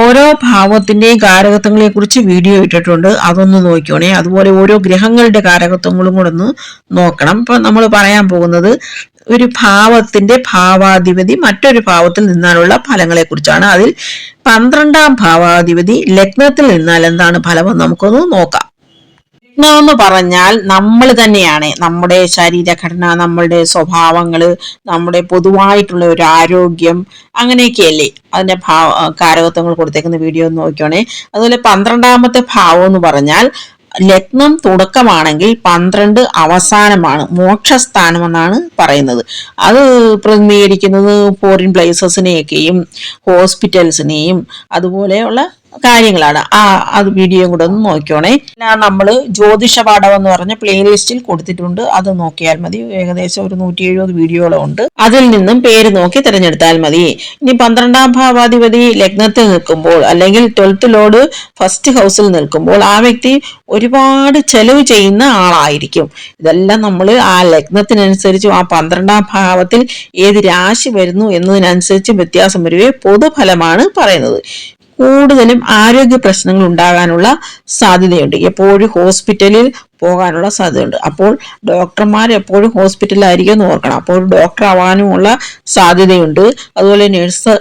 ഓരോ ഭാവത്തിന്റെയും കാരകത്വങ്ങളെ കുറിച്ച് വീഡിയോ ഇട്ടിട്ടുണ്ട്. അതൊന്ന് നോക്കിയോണേ അതുപോലെ ഓരോ ഗ്രഹങ്ങളുടെ കാരകത്വങ്ങളും കൂടെ ഒന്ന് നോക്കണം. ഇപ്പൊ നമ്മൾ പറയാൻ പോകുന്നത് ഒരു ഭാവത്തിന്റെ ഭാവാധിപതി മറ്റൊരു ഭാവത്തിൽ നിന്നാലുള്ള ഫലങ്ങളെ കുറിച്ചാണ്. അതിൽ പന്ത്രണ്ടാം ഭാവാധിപതി ലഗ്നത്തിൽ നിന്നാൽ എന്താണ് ഫലമെന്ന് നമുക്കൊന്ന് നോക്കാം. ലഗ്നം എന്ന് പറഞ്ഞാൽ നമ്മൾ തന്നെയാണ്. നമ്മുടെ ശരീരഘടന നമ്മളുടെ സ്വഭാവങ്ങൾ നമ്മുടെ പൊതുവായിട്ടുള്ള ഒരു ആരോഗ്യം അങ്ങനെയൊക്കെയല്ലേ? അതിന്റെ ഭാവ കാരകത്വങ്ങൾ കൊടുത്തേക്കുന്ന വീഡിയോ ഒന്ന് നോക്കിയോണേ അതുപോലെ പന്ത്രണ്ടാമത്തെ ഭാവം എന്ന് പറഞ്ഞാൽ ലഗ്നം തുടക്കമാണെങ്കിൽ പന്ത്രണ്ട് അവസാനമാണ് മോക്ഷസ്ഥാനം എന്നാണ് പറയുന്നത്. അത് പ്രതിനിധീകരിക്കുന്നത് ഫോറിൻ പ്ലേസസിനെയൊക്കെയും ഹോസ്പിറ്റൽസിനെയും അതുപോലെയുള്ള കാര്യങ്ങളാണ്. ആ അത് വീഡിയോയും കൂടെ ഒന്ന് നോക്കിയോണേ നമ്മൾ ജ്യോതിഷ പാഠം എന്ന് പറഞ്ഞ പ്ലേലിസ്റ്റിൽ കൊടുത്തിട്ടുണ്ട്. അത് നോക്കിയാൽ മതി. ഏകദേശം ഒരു നൂറ്റി എഴുപത് വീഡിയോകളും ഉണ്ട് അതിൽ നിന്നും പേര് നോക്കി തിരഞ്ഞെടുത്താൽ മതി. ഇനി പന്ത്രണ്ടാം ഭാവാധിപതി ലഗ്നത്തിൽ നിൽക്കുമ്പോൾ അല്ലെങ്കിൽ ട്വൽത്ത് ലോഡ് ഫസ്റ്റ് ഹൗസിൽ നിൽക്കുമ്പോൾ ആ വ്യക്തി ഒരുപാട് ചെലവ് ചെയ്യുന്ന ആളായിരിക്കും. ഇതെല്ലാം നമ്മൾ ആ ലഗ്നത്തിനനുസരിച്ചും ആ പന്ത്രണ്ടാം ഭാവത്തിൽ ഏത് രാശി വരുന്നു എന്നതിനനുസരിച്ച് വ്യത്യാസം വരുവേ പൊതുഫലമാണ് പറയുന്നത്. കൂടുതലും ആരോഗ്യ പ്രശ്നങ്ങൾ ഉണ്ടാകാനുള്ള സാധ്യതയുണ്ട്. എപ്പോഴും ഹോസ്പിറ്റലിൽ പോകാനുള്ള സാധ്യതയുണ്ട്. അപ്പോൾ ഡോക്ടർമാർ എപ്പോഴും ഹോസ്പിറ്റലിലായിരിക്കും എന്ന് ഓർക്കണം. അപ്പോൾ ഡോക്ടർ ആവാനുമുള്ള സാധ്യതയുണ്ട്. അതുപോലെ നഴ്സ്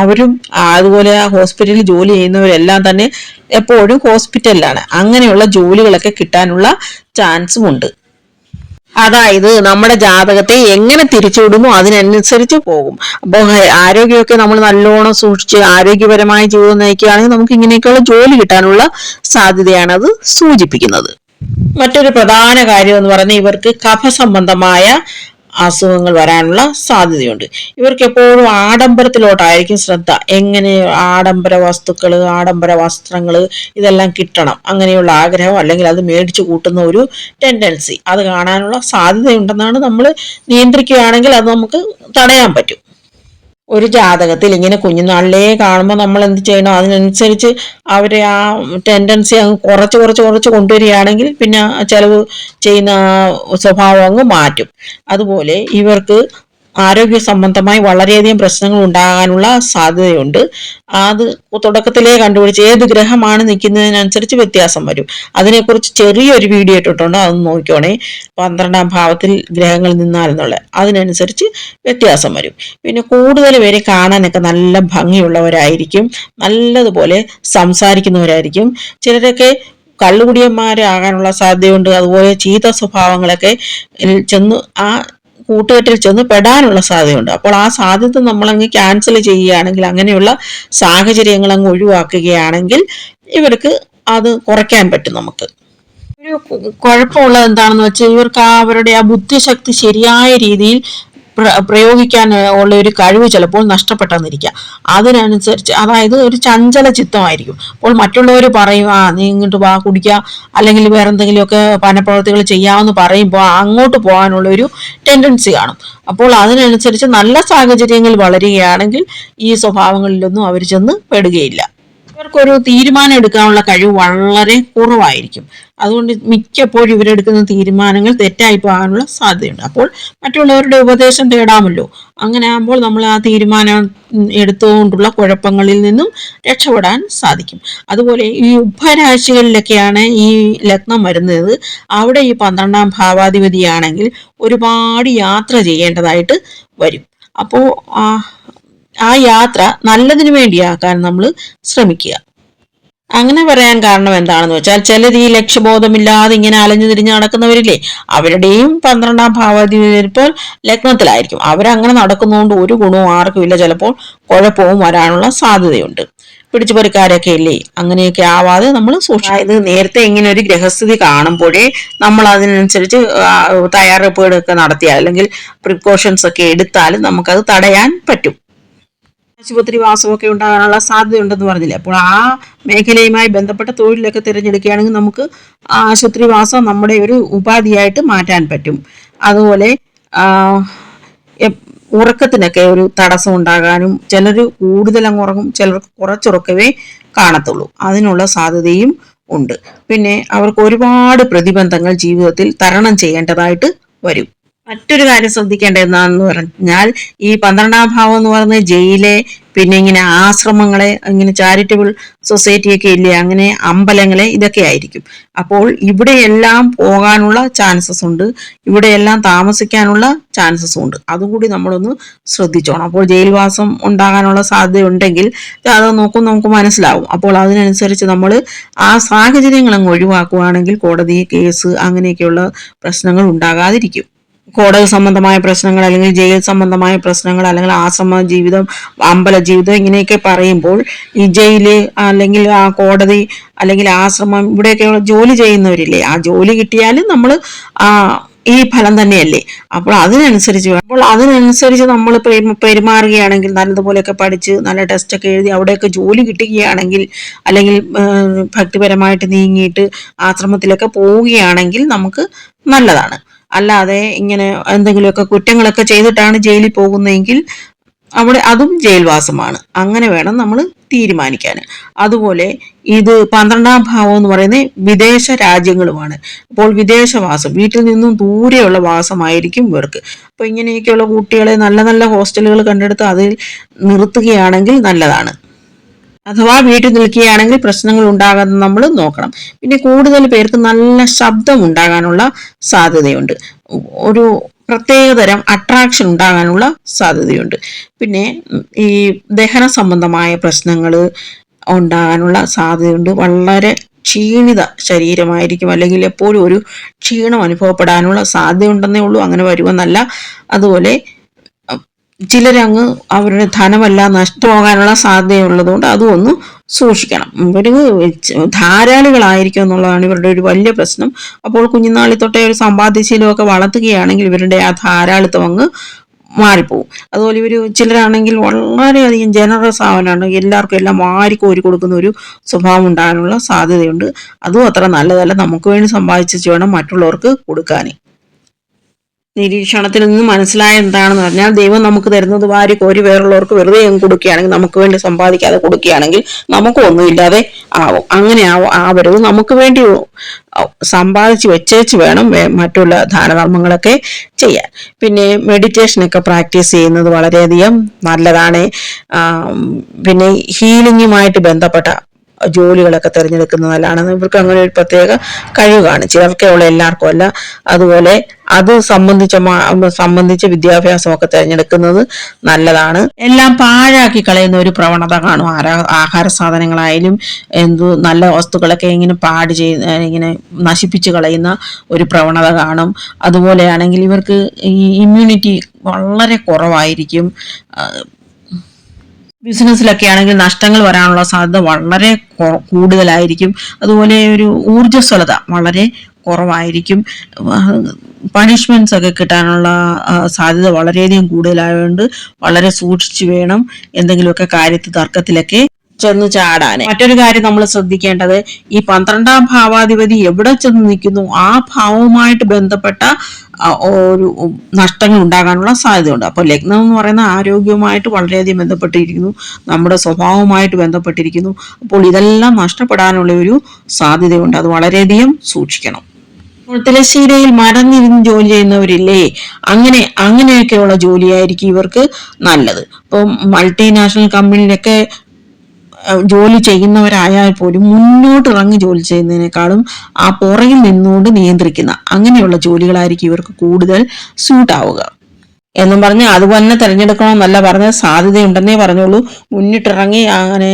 അവരും അതുപോലെ ഹോസ്പിറ്റലിൽ ജോലി ചെയ്യുന്നവരെല്ലാം തന്നെ എപ്പോഴും ഹോസ്പിറ്റലിലാണ്. അങ്ങനെയുള്ള ജോലികളൊക്കെ കിട്ടാനുള്ള ചാൻസും ഉണ്ട് അതായത് നമ്മുടെ ജാതകത്തെ എങ്ങനെ തിരിച്ചുവിടുന്നു അതിനനുസരിച്ച് പോകും. അപ്പോൾ ആരോഗ്യമൊക്കെ നമ്മൾ നല്ലോണം സൂക്ഷിച്ച് ആരോഗ്യപരമായ ജീവിതം നയിക്കുകയാണെങ്കിൽ നമുക്ക് ഇങ്ങനെയൊക്കെയുള്ള ജോലി കിട്ടാനുള്ള സാധ്യതയാണ് അത് സൂചിപ്പിക്കുന്നത്. മറ്റൊരു പ്രധാന കാര്യം എന്ന് പറഞ്ഞാൽ ഇവർക്ക് കഫ സംബന്ധമായ അസുഖങ്ങൾ വരാനുള്ള സാധ്യതയുണ്ട്. ഇവർക്ക് എപ്പോഴും ആഡംബരത്തിലോട്ടായിരിക്കും ശ്രദ്ധ. എങ്ങനെ ആഡംബര വസ്തുക്കൾ ആഡംബര വസ്ത്രങ്ങൾ ഇതെല്ലാം കിട്ടണം അങ്ങനെയുള്ള ആഗ്രഹം അല്ലെങ്കിൽ അത് മേടിച്ചു കൂട്ടുന്ന ഒരു ടെൻഡൻസി അത് കാണാനുള്ള സാധ്യതയുണ്ടെന്നാണ് നമ്മൾ നിയന്ത്രിക്കുകയാണെങ്കിൽ അത് നമുക്ക് തടയാൻ പറ്റും. ഒരു ജാതകത്തിൽ ഇങ്ങനെ കുഞ്ഞുനാളിലേ കാണുമ്പോൾ നമ്മൾ എന്ത് ചെയ്യണം അതിനനുസരിച്ച് അവരെ ആ ടെൻഡൻസി അങ്ങ് കുറച്ച് കുറച്ച് കുറച്ച് കൊണ്ടുവരികയാണെങ്കിൽ പിന്നെ ചെലവ് ചെയ്യുന്ന സ്വഭാവം അങ്ങ് മാറ്റും. അതുപോലെ ഇവർക്ക് ആരോഗ്യ സംബന്ധമായി വളരെയധികം പ്രശ്നങ്ങൾ ഉണ്ടാകാനുള്ള സാധ്യതയുണ്ട്. അത് തുടക്കത്തിലേ കണ്ടുപിടിച്ച് ഏത് ഗ്രഹമാണ് നിൽക്കുന്നതിനനുസരിച്ച് വ്യത്യാസം വരും. അതിനെക്കുറിച്ച് ചെറിയൊരു വീഡിയോ ഇട്ടിട്ടുണ്ട്. അതൊന്ന് നോക്കിക്കോണേ. പന്ത്രണ്ടാം ഭാവത്തിൽ ഗ്രഹങ്ങൾ നിന്നാലെന്നുള്ള അതിനനുസരിച്ച് വ്യത്യാസം വരും. പിന്നെ കൂടുതൽ പേരെ കാണാനൊക്കെ നല്ല ഭംഗിയുള്ളവരായിരിക്കും. നല്ലതുപോലെ സംസാരിക്കുന്നവരായിരിക്കും. ചിലരൊക്കെ കള്ളുകുടിയന്മാരാകാനുള്ള സാധ്യതയുണ്ട്. അതുപോലെ ചീത്ത സ്വഭാവങ്ങളൊക്കെ ചെന്ന് ആ കൂട്ടുകെട്ടിൽ ചെന്ന് പെടാനുള്ള സാധ്യതയുണ്ട്. അപ്പോൾ ആ സാധ്യത നമ്മളങ്ങ് ക്യാൻസൽ ചെയ്യുകയാണെങ്കിൽ അങ്ങനെയുള്ള സാഹചര്യങ്ങൾ അങ്ങ് ഒഴിവാക്കുകയാണെങ്കിൽ ഇവർക്ക് അത് കുറയ്ക്കാൻ പറ്റും നമുക്ക്. ഒരു കുഴപ്പമുള്ളത് എന്താണെന്ന് വെച്ചാൽ ഇവർക്ക് അവരുടെ ആ ബുദ്ധിശക്തി ശരിയായ രീതിയിൽ പ്രയോഗിക്കാൻ ഉള്ള ഒരു കഴിവ് ചിലപ്പോൾ നഷ്ടപ്പെട്ടെന്നിരിക്കുക അതിനനുസരിച്ച് അതായത് ഒരു ചഞ്ചല ചിത്തമായിരിക്കും. അപ്പോൾ മറ്റുള്ളവർ പറയും ആ നീ ഇങ്ങോട്ട് വാ കുടിക്കുക അല്ലെങ്കിൽ വേറെ എന്തെങ്കിലുമൊക്കെ പനപ്രവർത്തികൾ ചെയ്യാമെന്ന് പറയുമ്പോൾ അങ്ങോട്ട് പോകാനുള്ള ഒരു ടെൻഡൻസി കാണും. അപ്പോൾ അതിനനുസരിച്ച് നല്ല സാഹചര്യങ്ങൾ വളരുകയാണെങ്കിൽ ഈ സ്വഭാവങ്ങളിലൊന്നും അവർ ചെന്ന് പെടുകയില്ല. ഇവർക്കൊരു തീരുമാനം എടുക്കാനുള്ള കഴിവ് വളരെ കുറവായിരിക്കും. അതുകൊണ്ട് മിക്കപ്പോഴും ഇവരെടുക്കുന്ന തീരുമാനങ്ങൾ തെറ്റായി പോകാനുള്ള സാധ്യതയുണ്ട്. അപ്പോൾ മറ്റുള്ളവരുടെ ഉപദേശം തേടാമല്ലോ. അങ്ങനെ ആകുമ്പോൾ നമ്മൾ ആ തീരുമാനം എടുത്തുകൊണ്ടുള്ള കുഴപ്പങ്ങളിൽ നിന്നും രക്ഷപ്പെടാൻ സാധിക്കും. അതുപോലെ ഈ ഉഭരാശികളിലൊക്കെയാണ് ഈ ലഗ്നം വരുന്നത്. അവിടെ ഈ പന്ത്രണ്ടാം ഭാവാധിപതിയാണെങ്കിൽ ഒരുപാട് യാത്ര ചെയ്യേണ്ടതായിട്ട് വരും. അപ്പോൾ ആ യാത്ര നല്ലതിനു വേണ്ടിയാക്കാൻ നമ്മൾ ശ്രമിക്കുക. അങ്ങനെ പറയാൻ കാരണം എന്താണെന്ന് വെച്ചാൽ ചിലർ ഈ ലക്ഷ്യബോധമില്ലാതെ ഇങ്ങനെ അലഞ്ഞു തിരിഞ്ഞ് നടക്കുന്നവരില്ലേ അവരുടെയും പന്ത്രണ്ടാം ഭാവാധി ഇപ്പോൾ ലഗ്നത്തിലായിരിക്കും. അവരങ്ങനെ നടക്കുന്നതുകൊണ്ട് ഒരു ഗുണവും ആർക്കും ഇല്ല. ചിലപ്പോൾ കുഴപ്പവും വരാനുള്ള സാധ്യതയുണ്ട്. പിടിച്ചുപറിക്കാരൊക്കെ ഇല്ലേ അങ്ങനെയൊക്കെ ആവാതെ നമ്മൾ സൂക്ഷിക്കുന്നത് നേരത്തെ ഇങ്ങനെ ഒരു ഗ്രഹസ്ഥിതി കാണുമ്പോഴേ നമ്മൾ അതിനനുസരിച്ച് തയ്യാറെടുപ്പുകളൊക്കെ നടത്തിയാൽ അല്ലെങ്കിൽ പ്രിക്കോഷൻസ് ഒക്കെ എടുത്താൽ നമുക്കത് തടയാൻ പറ്റും. ആശുപത്രി വാസമൊക്കെ ഉണ്ടാകാനുള്ള സാധ്യതയുണ്ടെന്ന് പറഞ്ഞില്ലേ? അപ്പോൾ ആ മേഖലയുമായി ബന്ധപ്പെട്ട തൊഴിലൊക്കെ തിരഞ്ഞെടുക്കുകയാണെങ്കിൽ നമുക്ക് ആശുപത്രി വാസം നമ്മുടെ ഒരു ഉപാധിയായിട്ട് മാറ്റാൻ പറ്റും. അതുപോലെ ഉറക്കത്തിനൊക്കെ ഒരു തടസ്സം ഉണ്ടാകാനും ചിലർ കൂടുതൽ അങ്ങ് ഉറങ്ങും ചിലർക്ക് കുറച്ചുറക്കവേ കാണത്തുള്ളൂ. അതിനുള്ള സാധ്യതയും ഉണ്ട്. പിന്നെ അവർക്ക് ഒരുപാട് പ്രതിബന്ധങ്ങൾ ജീവിതത്തിൽ തരണം ചെയ്യേണ്ടതായിട്ട് വരും. മറ്റൊരു കാര്യം ശ്രദ്ധിക്കേണ്ട എന്താണെന്ന് പറഞ്ഞാൽ ഈ പന്ത്രണ്ടാം ഭാവം എന്ന് പറഞ്ഞ ജയിലെ പിന്നെ ഇങ്ങനെ ആശ്രമങ്ങളെ ഇങ്ങനെ ചാരിറ്റബിൾ സൊസൈറ്റിയൊക്കെ ഇല്ലേ അങ്ങനെ അമ്പലങ്ങളെ ഇതൊക്കെ ആയിരിക്കും. അപ്പോൾ ഇവിടെയെല്ലാം പോകാനുള്ള ചാൻസസ് ഉണ്ട്. ഇവിടെയെല്ലാം താമസിക്കാനുള്ള ചാൻസസ് ഉണ്ട്. അതും കൂടി നമ്മളൊന്ന് ശ്രദ്ധിച്ചോണം. അപ്പോൾ ജയിൽവാസം ഉണ്ടാകാനുള്ള സാധ്യതയുണ്ടെങ്കിൽ അത് നോക്കും നമുക്ക് മനസ്സിലാവും. അപ്പോൾ അതിനനുസരിച്ച് നമ്മൾ ആ സാഹചര്യങ്ങൾ അങ്ങ് ഒഴിവാക്കുകയാണെങ്കിൽ കോടതി കേസ് അങ്ങനെയൊക്കെയുള്ള പ്രശ്നങ്ങൾ ഉണ്ടാകാതിരിക്കും. കോടതി സംബന്ധമായ പ്രശ്നങ്ങൾ അല്ലെങ്കിൽ ജയിൽ സംബന്ധമായ പ്രശ്നങ്ങൾ അല്ലെങ്കിൽ ആശ്രമ ജീവിതം അമ്പല ജീവിതം ഇങ്ങനെയൊക്കെ പറയുമ്പോൾ ഈ ജയിൽ അല്ലെങ്കിൽ ആ കോടതി അല്ലെങ്കിൽ ആശ്രമം ഇവിടെയൊക്കെ ജോലി ചെയ്യുന്നവരില്ലേ? ആ ജോലി കിട്ടിയാലും നമ്മൾ ഈ ഫലം തന്നെയല്ലേ? അപ്പോൾ അതിനനുസരിച്ച് അപ്പോൾ അതിനനുസരിച്ച് നമ്മൾ പെരുമാറുകയാണെങ്കിൽ നല്ലതുപോലെയൊക്കെ പഠിച്ച് നല്ല ടെസ്റ്റൊക്കെ എഴുതി അവിടെയൊക്കെ ജോലി കിട്ടുകയാണെങ്കിൽ അല്ലെങ്കിൽ ഭക്തിപരമായിട്ട് നീങ്ങിയിട്ട് ആശ്രമത്തിലൊക്കെ പോവുകയാണെങ്കിൽ നമുക്ക് നല്ലതാണ്. അല്ലാതെ ഇങ്ങനെ എന്തെങ്കിലുമൊക്കെ കുറ്റങ്ങളൊക്കെ ചെയ്തിട്ടാണ് ജയിലിൽ പോകുന്നതെങ്കിൽ അവിടെ അതും ജയിൽവാസമാണ്. അങ്ങനെ വേണം നമ്മൾ തീരുമാനിക്കാൻ അതുപോലെ ഇത് പന്ത്രണ്ടാം ഭാവം എന്ന് പറയുന്നത് വിദേശ രാജ്യങ്ങളുമാണ്. അപ്പോൾ വിദേശവാസം വീട്ടിൽ നിന്നും ദൂരെയുള്ള വാസമായിരിക്കും ഇവർക്ക്. അപ്പോൾ ഇങ്ങനെയൊക്കെയുള്ള കുട്ടികളെ നല്ല നല്ല ഹോസ്റ്റലുകൾ കണ്ടെടുത്ത് അതിൽ നിർത്തുകയാണെങ്കിൽ നല്ലതാണ്. അഥവാ വീട്ടിൽ നിൽക്കുകയാണെങ്കിൽ പ്രശ്നങ്ങൾ ഉണ്ടാകാതെ നമ്മൾ നോക്കണം. പിന്നെ കൂടുതൽ പേർക്ക് നല്ല ശബ്ദം ഉണ്ടാകാനുള്ള സാധ്യതയുണ്ട്. ഒരു പ്രത്യേകതരം അട്രാക്ഷൻ ഉണ്ടാകാനുള്ള സാധ്യതയുണ്ട്. പിന്നെ ഈ ദഹന സംബന്ധമായ പ്രശ്നങ്ങൾ ഉണ്ടാകാനുള്ള സാധ്യതയുണ്ട്. വളരെ ക്ഷീണിത ശരീരമായിരിക്കും. അല്ലെങ്കിൽ എപ്പോഴും ഒരു ക്ഷീണം അനുഭവപ്പെടാനുള്ള സാധ്യതയുണ്ടെന്നേ ഉള്ളൂ. അങ്ങനെ വരുമെന്നല്ല. അതുപോലെ ചിലരങ്ങ് അവരുടെ ധനമെല്ലാം നഷ്ടമാകാനുള്ള സാധ്യതയുള്ളതുകൊണ്ട് അതും ഒന്ന് സൂക്ഷിക്കണം ഇവർ ധാരാളികളായിരിക്കും എന്നുള്ളതാണ് ഇവരുടെ ഒരു വലിയ പ്രശ്നം. അപ്പോൾ കുഞ്ഞുനാളി തൊട്ടേ ഒരു സമ്പാദ്യശീലമൊക്കെ വളർത്തുകയാണെങ്കിൽ ഇവരുടെ ആ ധാരാളിത്തം അങ്ങ് മാറിപ്പോവും. അതുപോലെ ഇവർ ചിലരാണെങ്കിൽ വളരെയധികം ജനറസ് ആവാനാണ് എല്ലാവർക്കും എല്ലാം കോരി കൊടുക്കുന്ന ഒരു സ്വഭാവം ഉണ്ടാകാനുള്ള സാധ്യതയുണ്ട്. അതും അത്ര നല്ലതല്ല. നമുക്ക് വേണ്ടി സമ്പാദിച്ചു വേണം മറ്റുള്ളവർക്ക് കൊടുക്കാൻ നിരീക്ഷണത്തിൽ നിന്ന് മനസ്സിലായ എന്താണെന്ന് പറഞ്ഞാൽ ദൈവം നമുക്ക് തരുന്നത് വാരി കോരി വേറുള്ളവർക്ക് വെറുതെ കൊടുക്കുകയാണെങ്കിൽ നമുക്ക് വേണ്ടി സമ്പാദിക്കാതെ കൊടുക്കുകയാണെങ്കിൽ നമുക്ക് ഒന്നുമില്ലാതെ ആവും അങ്ങനെ ആവും ആവരുത്. നമുക്ക് വേണ്ടി സമ്പാദിച്ച് വെച്ചേച്ച് വേണം മറ്റുള്ള ധാനധർമ്മങ്ങളൊക്കെ ചെയ്യാൻ. പിന്നെ മെഡിറ്റേഷനൊക്കെ പ്രാക്ടീസ് ചെയ്യുന്നത് വളരെയധികം നല്ലതാണ്. പിന്നെ ഹീലിങ്ങുമായിട്ട് ബന്ധപ്പെട്ട ജോലികളൊക്കെ തിരഞ്ഞെടുക്കുന്നത് നല്ലതാണ് ഇവർക്ക് അങ്ങനെ ഒരു പ്രത്യേക കഴിവാണ് ചിലർക്കേ ഉള്ള എല്ലാവർക്കും അല്ല. അതുപോലെ അത് സംബന്ധിച്ച സംബന്ധിച്ച വിദ്യാഭ്യാസമൊക്കെ തിരഞ്ഞെടുക്കുന്നത് നല്ലതാണ്. എല്ലാം പാഴാക്കി കളയുന്ന ഒരു പ്രവണത കാണും. ആരാ ആഹാര സാധനങ്ങളായാലും എന്തു നല്ല വസ്തുക്കളൊക്കെ ഇങ്ങനെ പാട് ചെയ്ത് ഇങ്ങനെ നശിപ്പിച്ച് കളയുന്ന ഒരു പ്രവണത കാണും. അതുപോലെയാണെങ്കിൽ ഇവർക്ക് ഈ ഇമ്മ്യൂണിറ്റി വളരെ കുറവായിരിക്കും. ബിസിനസ്സിലൊക്കെ ആണെങ്കിൽ നഷ്ടങ്ങൾ വരാനുള്ള സാധ്യത വളരെ കൂടുതലായിരിക്കും. അതുപോലെ ഒരു ഊർജസ്വലത വളരെ കുറവായിരിക്കും. പണിഷ്മെന്റ്സ് ഒക്കെ കിട്ടാനുള്ള സാധ്യത വളരെയധികം കൂടുതലായതുകൊണ്ട് വളരെ സൂക്ഷിച്ചു വേണം എന്തെങ്കിലുമൊക്കെ കാര്യത്തിൽ തർക്കത്തിലൊക്കെ ചെന്ന് ചാടാൻ. മറ്റൊരു കാര്യം നമ്മൾ ശ്രദ്ധിക്കേണ്ടത് ഈ പന്ത്രണ്ടാം ഭാവാധിപതി എവിടെ ചെന്ന് നിൽക്കുന്നു? ആ ഭാവവുമായിട്ട് ബന്ധപ്പെട്ട ഒരു നഷ്ടങ്ങൾ ഉണ്ടാകാനുള്ള സാധ്യതയുണ്ട്. അപ്പോൾ ലഗ്നം എന്ന് പറയുന്ന ആരോഗ്യവുമായിട്ട് വളരെയധികം ബന്ധപ്പെട്ടിരിക്കുന്നു. നമ്മുടെ സ്വഭാവവുമായിട്ട് ബന്ധപ്പെട്ടിരിക്കുന്നു. അപ്പോൾ ഇതെല്ലാം നഷ്ടപ്പെടാനുള്ള ഒരു സാധ്യതയുണ്ട്. അത് വളരെയധികം സൂക്ഷിക്കണം. തുളശ്ശേരിയിൽ മറന്നിരുന്ന് ജോലി ചെയ്യുന്നവരില്ലേ? അങ്ങനെ അങ്ങനെയൊക്കെയുള്ള ജോലിയായിരിക്കും ഇവർക്ക് നല്ലത്. ഇപ്പം മൾട്ടിനാഷണൽ കമ്പനിയിലൊക്കെ ജോലി ചെയ്യുന്നവരായാൽ പോലും മുന്നോട്ട് ഇറങ്ങി ജോലി ചെയ്യുന്നതിനേക്കാളും ആ പുറകിൽ നിന്നുകൊണ്ട് നിയന്ത്രിക്കുന്ന അങ്ങനെയുള്ള ജോലികളായിരിക്കും ഇവർക്ക് കൂടുതൽ സ്യൂട്ട് ആവുക. എന്നും പറഞ്ഞ് അത് തന്നെ തിരഞ്ഞെടുക്കണമെന്നല്ല പറഞ്ഞ സാധ്യതയുണ്ടെന്നേ പറഞ്ഞോളൂ മുന്നിട്ടിറങ്ങി അങ്ങനെ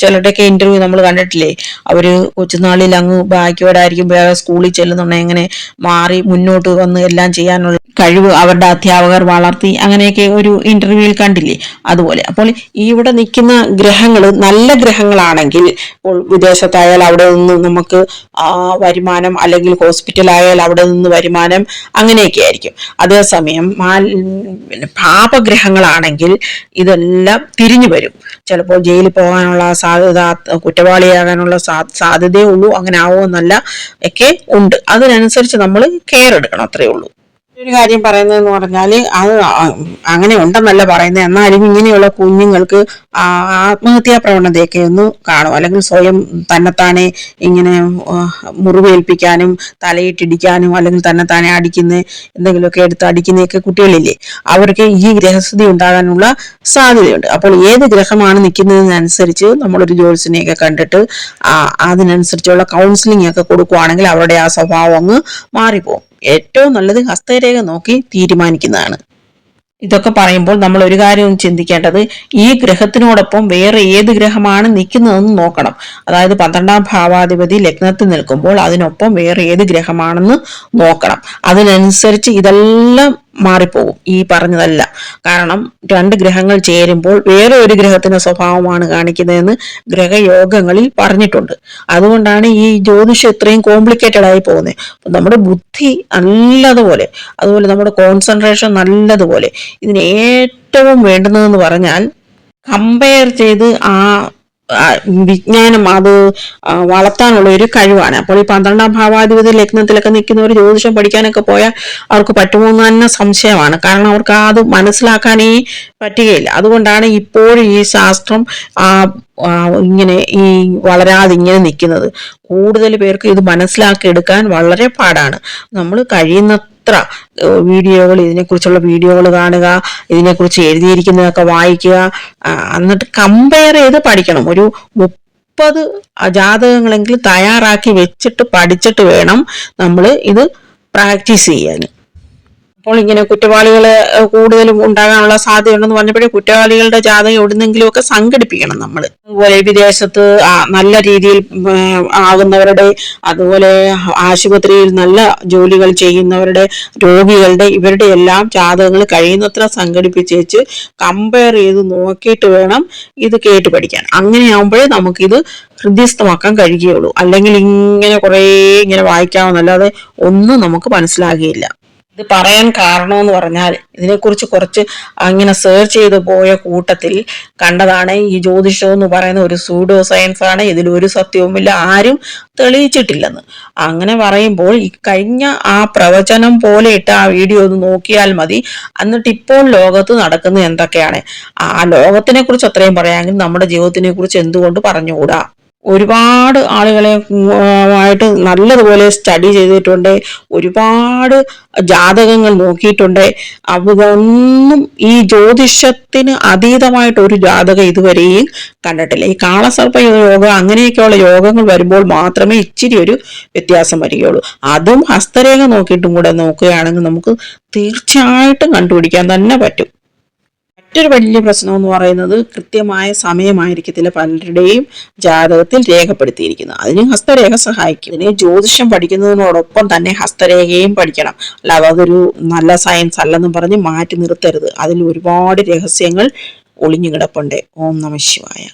ചിലരുടെയൊക്കെ ഇന്റർവ്യൂ നമ്മൾ കണ്ടിട്ടില്ലേ? അവർ കൊച്ചുനാളിൽ അങ്ങ് ബാക്കിയോടായിരിക്കും വേറെ സ്കൂളിൽ ചെല്ലുന്നുണ്ടെങ്കിൽ എങ്ങനെ മാറി മുന്നോട്ട് വന്ന് എല്ലാം ചെയ്യാനുള്ള കഴിവ് അവരുടെ അധ്യാപകർ വളർത്തി അങ്ങനെയൊക്കെ ഒരു ഇന്റർവ്യൂവിൽ കണ്ടില്ലേ? അതുപോലെ. അപ്പോൾ ഇവിടെ നിൽക്കുന്ന ഗ്രഹങ്ങൾ നല്ല ഗ്രഹങ്ങളാണെങ്കിൽ ഇപ്പോൾ വിദേശത്തായാൽ അവിടെ നിന്ന് നമുക്ക് വരുമാനം അല്ലെങ്കിൽ ഹോസ്പിറ്റലായാൽ അവിടെ നിന്ന് വരുമാനം അങ്ങനെയൊക്കെ ആയിരിക്കും. അതേസമയം പാപഗ്രഹങ്ങളാണെങ്കിൽ ഇതെല്ലാം തിരിഞ്ഞു വരും. ചിലപ്പോൾ ജയിലിൽ പോകാനുള്ള സാധ്യത കുറ്റവാളിയാകാനുള്ള സാധ്യതയേ ഉള്ളൂ അങ്ങനെ ആവുമെന്നല്ല ഒക്കെ ഉണ്ട്. അതിനനുസരിച്ച് നമ്മൾ കെയർ എടുക്കണം അത്രയേ ഉള്ളൂ. ഒരു കാര്യം പറയുന്നതെന്ന് പറഞ്ഞാൽ അത് അങ്ങനെ ഉണ്ടെന്നല്ല പറയുന്നത്. എന്നാലും ഇങ്ങനെയുള്ള കുഞ്ഞുങ്ങൾക്ക് ആത്മഹത്യാ പ്രവണതയൊക്കെ ഒന്ന് കാണും. അല്ലെങ്കിൽ സ്വയം തന്നെത്താനെ ഇങ്ങനെ മുറിവേൽപ്പിക്കാനും തലയിട്ടിടിക്കാനും അല്ലെങ്കിൽ തന്നെത്താനെ അടിക്കുന്ന എന്തെങ്കിലുമൊക്കെ എടുത്ത് അടിക്കുന്നതൊക്കെ കുട്ടികളില്ലേ അവർക്ക് ഈ ഗ്രഹസ്ഥിതി ഉണ്ടാകാനുള്ള സാധ്യതയുണ്ട്. അപ്പോൾ ഏത് ഗ്രഹമാണ് നിൽക്കുന്നതിനനുസരിച്ച് നമ്മളൊരു ജോലിസിനെയൊക്കെ കണ്ടിട്ട് അതിനനുസരിച്ചുള്ള കൗൺസിലിംഗ് ഒക്കെ കൊടുക്കുവാണെങ്കിൽ അവരുടെ ആ സ്വഭാവം അങ്ങ് മാറിപ്പോകും ഏറ്റവും നല്ലത് ഹസ്തരേഖ നോക്കി തീരുമാനിക്കുന്നതാണ്. ഇതൊക്കെ പറയുമ്പോൾ നമ്മൾ ഒരു കാര്യം ചിന്തിക്കേണ്ടത് ഈ ഗ്രഹത്തിനോടൊപ്പം വേറെ ഏത് ഗ്രഹമാണ് നിൽക്കുന്നതെന്ന് നോക്കണം. അതായത് പന്ത്രണ്ടാം ഭാവാധിപതി ലഗ്നത്തിൽ നിൽക്കുമ്പോൾ അതിനൊപ്പം വേറെ ഏത് ഗ്രഹമാണെന്ന് നോക്കണം. അതിനനുസരിച്ച് ഇതെല്ലാം മാറിപ്പോകും. ഈ പറഞ്ഞതല്ല. കാരണം രണ്ട് ഗ്രഹങ്ങൾ ചേരുമ്പോൾ വേറെ ഒരു ഗ്രഹത്തിന്റെ സ്വഭാവമാണ് കാണിക്കുന്നതെന്ന് ഗ്രഹയോഗങ്ങളിൽ പറഞ്ഞിട്ടുണ്ട്. അതുകൊണ്ടാണ് ഈ ജ്യോതിഷം ഇത്രയും കോംപ്ലിക്കേറ്റഡ് ആയി പോകുന്നത്. നമ്മുടെ ബുദ്ധി നല്ലതുപോലെ അതുപോലെ നമ്മുടെ കോൺസെൻട്രേഷൻ നല്ലതുപോലെ ഇതിന് ഏറ്റവും വേണ്ടുന്നതെന്ന് പറഞ്ഞാൽ കമ്പയർ ചെയ്ത് ആ വിജ്ഞാനം അത് വളർത്താനുള്ള ഒരു കഴിവാണ്. അപ്പോൾ ഈ പന്ത്രണ്ടാം ഭാവാധിപതി ലഗ്നത്തിലൊക്കെ നിൽക്കുന്നവർ ജ്യോതിഷം പഠിക്കാനൊക്കെ പോയാൽ അവർക്ക് പറ്റുമോ എന്ന് തന്നെ സംശയമാണ്. കാരണം അവർക്ക് അത് മനസ്സിലാക്കാനേ പറ്റുകയില്ല. അതുകൊണ്ടാണ് ഇപ്പോഴും ഈ ശാസ്ത്രം ഇങ്ങനെ ഈ വളരാതെ ഇങ്ങനെ നിൽക്കുന്നത്. കൂടുതൽ പേർക്ക് ഇത് മനസ്സിലാക്കി എടുക്കാൻ വളരെ പാടാണ്. നമ്മൾ കഴിയുന്നത്ര ഏഹ്, വീഡിയോകൾ ഇതിനെക്കുറിച്ചുള്ള വീഡിയോകൾ കാണുക ഇതിനെക്കുറിച്ച് എഴുതിയിരിക്കുന്നതൊക്കെ വായിക്കുക എന്നിട്ട് കമ്പയർ ചെയ്ത് പഠിക്കണം. ഒരു മുപ്പത് ജാതകങ്ങളെങ്കിലും തയ്യാറാക്കി വെച്ചിട്ട് പഠിച്ചിട്ട് വേണം നമ്മൾ ഇത് പ്രാക്ടീസ് ചെയ്യാൻ. അപ്പോൾ ഇങ്ങനെ കുറ്റവാളികൾ കൂടുതലും ഉണ്ടാകാനുള്ള സാധ്യതയുണ്ടെന്ന് പറഞ്ഞപ്പോഴേ കുറ്റവാളികളുടെ ജാതകം എവിടുന്നെങ്കിലും ഒക്കെ സംഘടിപ്പിക്കണം നമ്മൾ അതുപോലെ വിദേശത്ത് നല്ല രീതിയിൽ ആകുന്നവരുടെ അതുപോലെ ആശുപത്രിയിൽ നല്ല ജോലികൾ ചെയ്യുന്നവരുടെ രോഗികളുടെ ഇവരുടെ എല്ലാം ജാതകങ്ങൾ കഴിയുന്നത്ര സംഘടിപ്പിച്ച് വെച്ച് കമ്പയർ ചെയ്ത് നോക്കിയിട്ട് വേണം ഇത് കേട്ട് പഠിക്കാൻ. അങ്ങനെയാകുമ്പോഴേ നമുക്കിത് ഹൃദ്യസ്ഥമാക്കാൻ കഴിയുകയുള്ളൂ. അല്ലെങ്കിൽ ഇങ്ങനെ കുറേ ഇങ്ങനെ വായിക്കാവുന്നല്ലാതെ ഒന്നും നമുക്ക് മനസ്സിലാകുകയില്ല. ഇത് പറയാൻ കാരണമെന്ന് പറഞ്ഞാൽ ഇതിനെക്കുറിച്ച് കുറച്ച് അങ്ങനെ സെർച്ച് ചെയ്ത് പോയ കൂട്ടത്തിൽ കണ്ടതാണ് ഈ ജ്യോതിഷം എന്ന് പറയുന്ന ഒരു സൂഡോ സയൻസ് ആണ് ഇതിലൊരു സത്യവുമില്ല ആരും തെളിയിച്ചിട്ടില്ലെന്ന്. അങ്ങനെ പറയുമ്പോൾ ഈ കഴിഞ്ഞ ആ പ്രവചനം പോലെ ഇട്ട് ആ വീഡിയോ ഒന്ന് നോക്കിയാൽ മതി. എന്നിട്ട് ഇപ്പോൾ ലോകത്ത് നടക്കുന്നത് എന്തൊക്കെയാണ്? ആ ലോകത്തിനെ കുറിച്ച് അത്രയും പറയാമെങ്കിൽ നമ്മുടെ ജീവിതത്തിനെ കുറിച്ച് എന്തുകൊണ്ട് പറഞ്ഞുകൂടാ? ഒരുപാട് ആളുകളെ ആയിട്ട് നല്ലതുപോലെ സ്റ്റഡി ചെയ്തിട്ടുണ്ട്. ഒരുപാട് ജാതകങ്ങൾ നോക്കിയിട്ടുണ്ട്. അതൊന്നും ഈ ജ്യോതിഷത്തിന് അതീതമായിട്ട് ഒരു ജാതകം ഇതുവരെയും കണ്ടിട്ടില്ല. ഈ കാളസർപ്പ യോഗം അങ്ങനെയൊക്കെയുള്ള യോഗങ്ങൾ വരുമ്പോൾ മാത്രമേ ഇച്ചിരി ഒരു വ്യത്യാസം വരികയുള്ളൂ. അതും ഹസ്തരേഖ നോക്കിയിട്ടും കൂടെ നോക്കുകയാണെങ്കിൽ നമുക്ക് തീർച്ചയായിട്ടും കണ്ടുപിടിക്കാൻ തന്നെ പറ്റും. മറ്റൊരു വലിയ പ്രശ്നം എന്ന് പറയുന്നത് കൃത്യമായ സമയമായിരിക്കത്തില്ല പലരുടെയും ജാതകത്തിൽ രേഖപ്പെടുത്തിയിരിക്കുന്നത്. അതിന് ഹസ്തരേഖ സഹായിക്കും. അതിന് ജ്യോതിഷം പഠിക്കുന്നതിനോടൊപ്പം തന്നെ ഹസ്തരേഖയും പഠിക്കണം. അല്ലാതെ അതൊരു നല്ല സയൻസ് അല്ലെന്നും പറഞ്ഞ് മാറ്റി നിർത്തരുത്. അതിൽ ഒരുപാട് രഹസ്യങ്ങൾ ഒളിഞ്ഞു കിടപ്പുണ്ട്. ഓം നമ ശിവായ.